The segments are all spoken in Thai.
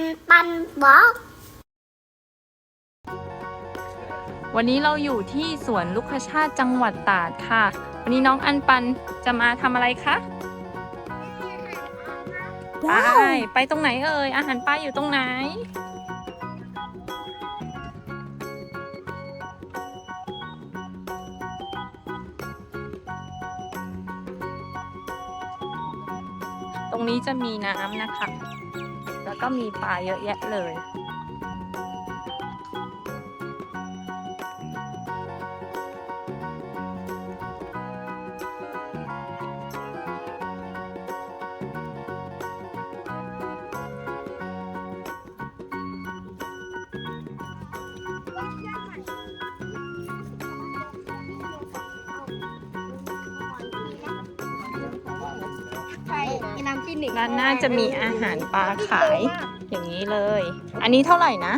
นปันบอกวันนี้เราอยู่ที่สวนลูกคชาติจังหวัดตราดค่ะ วันนี้น้องอันปันจะมาทำอะไรคะไปไปตรงไหนเอ่ย อาหารปลาอยู่ตรงไหน ตรงนี้จะมีน้ำนะคะแล้ว ก็มีปลาเยอะแยะเลย ใช่น้ำจิ้มหนึ่งด้านหน้าจะมีอาหารปลาขาย อย่างนี้เลย อันนี้เท่าไหร่นะ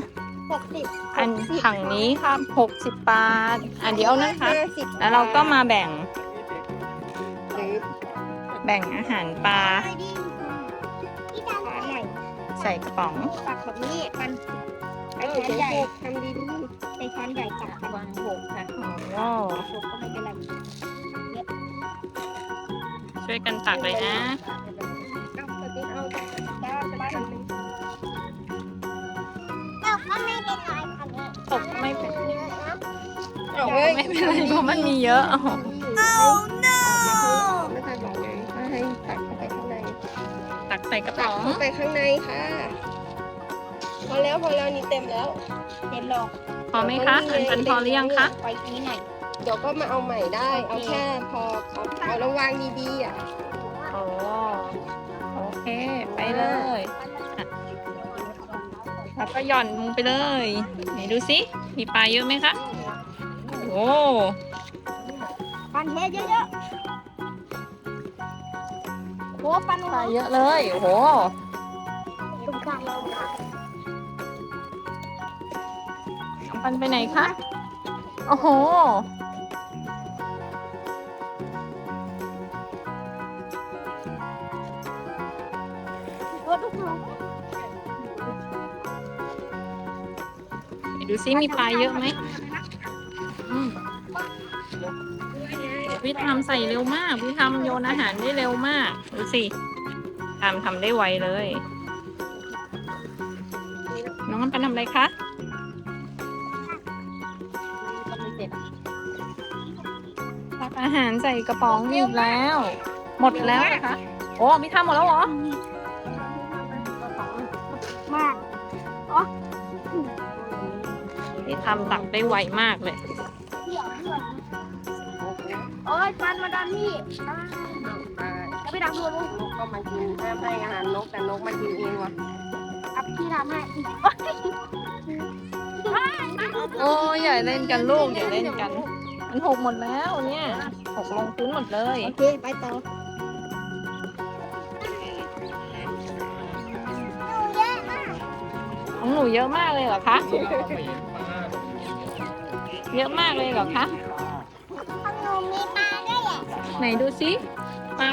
หกสิบอันถังนี้ครับ 60บาท อันเดียวนะคะ ห้าสิบแล้วเราก็มาแบ่งหรือแบ่งอาหารปลาที่ทำหน่อยใส่กระป๋องตักแบบนี้มันไอ้ช้อนใหญ่ทำดีดีไอ้ช้อนใหญ่ตักวางหกค่ะโอ้หกก็ไม่เป็นไรช่วยกันตักเลยนะ ก็ไม่เป็นไรค่ะเนี่ยตกไม่เป็นเอาเว้ยไม่เป็นไรเพราะมันมีเยอะอ๋อ Oh no ไม่ทันบอกไงว่าให้ตักเข้าไปข้างในตักใส่กระตัป๋กองเข้าไปข้างในค่ะ พอแล้วพอแล้วนี่เต็มแล้วเต็มหรอกพอไหมคะอันปันพอหรือยังคะไปนี้หน่อยเดี๋ยวก็มาเอาใหม่ได้ เอาแค่พอเอาเอาระวางดีๆอะ โอ้โอเค ไปเลยอะ แล้วก็หย่อนลงไปเลย ไหนดูสิ มีปลาเยอะไหมคะ โอ้ปันเทเยอะๆโอ้ปันปลาเยอะเลย โอ้โหตรงกลางเราน้องปันไปไหนคะ โอ้โห ดูซิมีปลาเยอะไหมอืมวิทำใส่เร็วมาก วิทำโยนอาหารได้เร็วมากดูสิทำทำได้ไวเลย น้องอันปันทำอะไรคะตักอาหารใส่กระป๋องอีกแล้ว หมดแล้วนะคะ โอ้มิทำหมดแล้วเหรอ นี่ทำตักได้ไวมากเลยโอ้ยปันมาดันนี่จะไปดังดูลูกนกก็มากินห้ามให้อาหารนกแต่นกมากินเองว่ะอับที่ทำให้โอ้ยอย่าเล่นกันลูกอย่าเล่นกัน มันหกหมดแล้วเนี่ยหกลงพื้นหมดเลยโอเคไปต่อของหนูเยอะมากเลยเหรอคะ เยอะมากเลยเหรอคะของหนูมีปลาด้วยแหละไหนดูสิปลา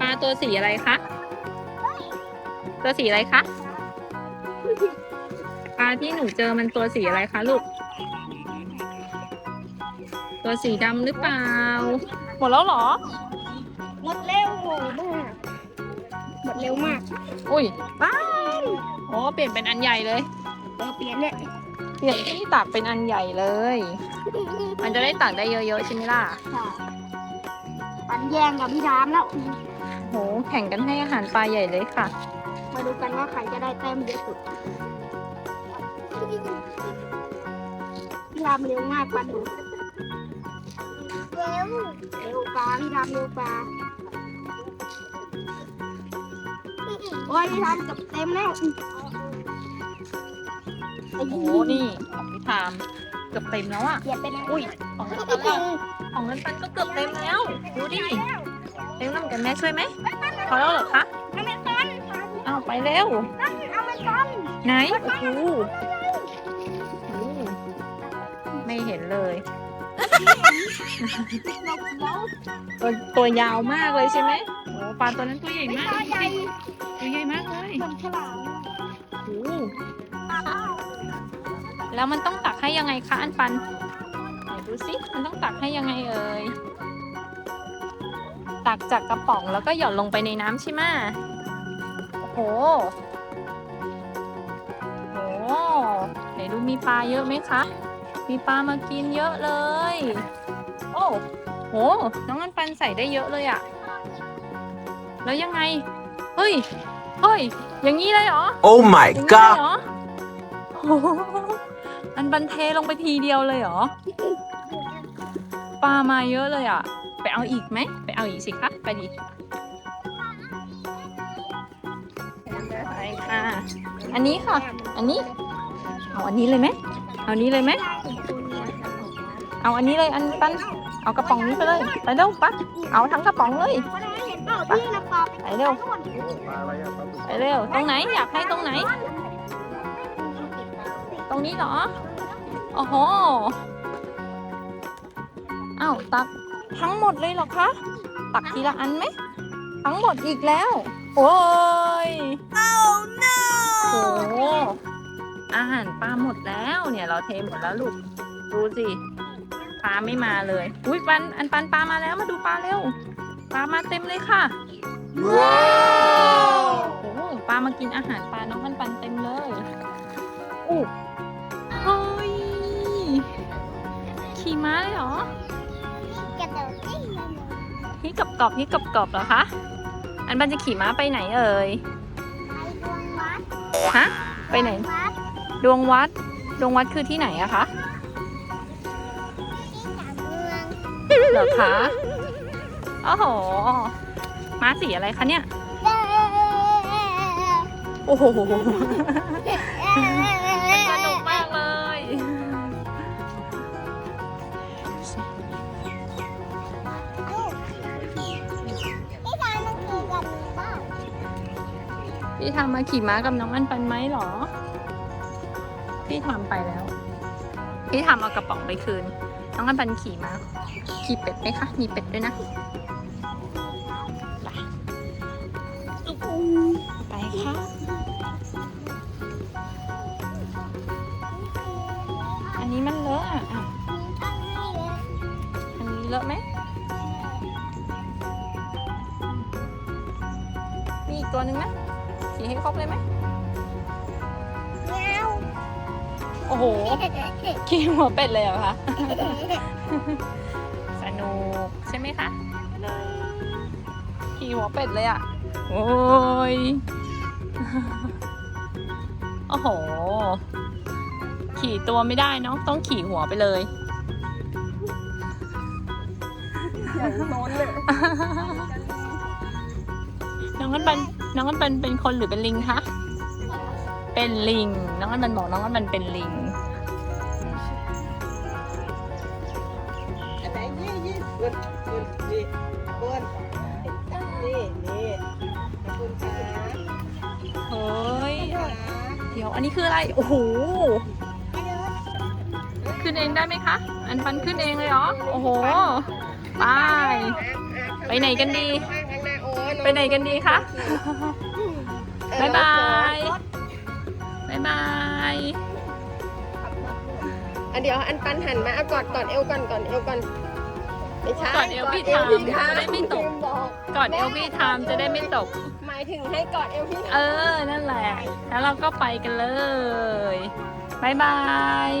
ปลาตัวสีอะไรคะตัวสีอะไรคะปลาที่หนูเจอมันตัวสีอะไรคะลูก ตัวสีดำหรือเปล่า หมดแล้วเหรอ หมดเร็วมากหมดเร็วมาก อุ้ยป้าโอ้เปลี่ยนเป็นอันใหญ่เลยเออเปลี่ยนเนี่ย เปลี่ยนที่ตักเป็นอันใหญ่เลย มันจะได้ตักได้เยอะๆใช่ไหมล่ะค่ะปันแย่งกับพี่รามแล้วโหแข่งกันให้อาหารปลาใหญ่เลยค่ะ มาดูกันว่าใครจะได้แต้มเยอะสุดพี่รามเร็วมากปันดูเร็วเร็วปลาพี่รามเร็วปลาโอ้ยพี่รามเกับเต็มแล้ว โอ้โห นี่ของพิธามเกือบเต็มแล้วอะเปลี่ยนเป็นอุ้ยของนั้นปันเราของนั้นปันก็เกือบเต็มแล้ว ดูดิ เต็มแล้วเหมือนกันแม่ช่วยไหมพอแล้วเหรอคะอเมซอนอ้าวไปเร็วอเมซอนไหน โอ้โหโอ้โหไม่เห็นเลยเราเราตัวตัวยาวมากเลยใช่ไหมโอ้ปลาตัวนั้นตัวใหญ่ไม่มากปลาใหญ่ตัวใหญ่มากเลยเหมือนฉลามโอ้ แล้วมันต้องตักให้ยังไงคะอันปันไหนดูสิมันต้องตักให้ยังไงเอ่ยตักจากกระป๋องแล้วก็หย่อนลงไปในน้ำใช่ไหมโอ้โหโอ้โหไหนดูมีปลาเยอะไหมคะ มีปลามากินเยอะเลย โอ้โห น้องอันปันใส่ได้เยอะเลยอะแล้วยังไง เฮ้ย เฮ้ย อย่างนี้เลยเหรอ Oh my อย่างนี้เลย god! เหรอโอ้โห อันบันเทลงไปทีเดียวเลยเหรอ ปลามาเยอะเลยอะ ไปเอาอีกไหม ไปเอาอีกสิคะ ไปดิไปค่ะ อันนี้ค่ะ อันนี้ เอาอันนี้เลยไหม เอาอันนี้เลยไหม เอาอันนี้เลยอันปัน เอากระป๋องนี้ไปเลย ไปเร็วปะเอาทั้งกระป๋องเลยก็ได้เห็นเปล่าที่น้ำปลาไปเร็ว ไปเร็ว ตรงไหนอยากให้ตรงไหนต รงนี้เหรอ โอ้โหอ้าวตักทั้งหมดเลยเหรอคะ ตักทีละอันไหม ทั้งหมดอีกแล้ว โอ้ย oh no โอ้โหอาหารปลาหมดแล้วเนี่ยเราเทหมดแล้วลูก ดูสิปลาไม่มาเลย อุ้ยปันอันปันปลามาแล้วมาดูปลาเร็ว ปลามาเต็มเลยค่ะโอ้โหปลามากินอาหารปลาน้องปันปันเต็มเลย อู้เฮ้ย ขี่ม้าเลยเหรอ กระโดดได้เลยฮิกับกรอบฮิกับกรอบเหรอคะ อันปันจะขี่ม้าไปไหนเอ่ยไปดวงวัดฮะ ไปไหน วัดดวงวัด ดวงวัดคือที่ไหนอะคะ ที่สามเมืองเหรอคะโอ้โห ม้าสีอะไรคะเนี่ยโอ้โหส พี่ชายมันคือกันบ้างพี่ทำมาขี่ม้ากับน้องอันปันไหมเหรอ พี่ทำไปแล้ว พี่ทำเอากระป๋องไปคืน น้องอันปันขี่ม้า ขี่เป็ดไหมคะ มีเป็ดด้วยนะ ไปค่ะอันนี้มันเลอะอะ เลอะไหมมีอีกตัวหนึ่งไหมขี่ให้ครบเลยไหมโอ้โห ขี่หัวเป็ดเลยเหรอคะ สนุกใช่ไหมคะ ขี่หัวเป็ดเลยอะ โอ้ย โอ้โห ขี่ตัวไม่ได้เนาะ ต้องขี่หัวไปเลย อย่างโน้นเลยน้องกันบันน้องกันบันเป็นคนหรือเป็นลิงคะ เป็นลิง น้องกันบันบอกน้องกันบันเป็นลิงอันไหนยี่ยี่คุณคุณนี่คุณนี่นี่ขอบคุณค่ะเฮ้ย เดี๋ยวอันนี้คืออะไร โอ้โห ขึ้นเองได้ไหมคะ อันฟันขึ้นเองเลยเหรอ โอ้โห ไป ไปไหนกันดี ไปไหนกันดีคะบายบายบายบายอันเดี๋ยวอันปันหันมาเอากอดกอดเอวก่อนกอดเอวก่อนไม่ใช่กอดเอวพี่ทามจะได้ไม่ตกกอดเอลพี่ไทม์จะได้ไม่ตก หมายถึงให้กอดเอวพี่เออ นั่นแหละ แล้วเราก็ไปกันเลยบายบาย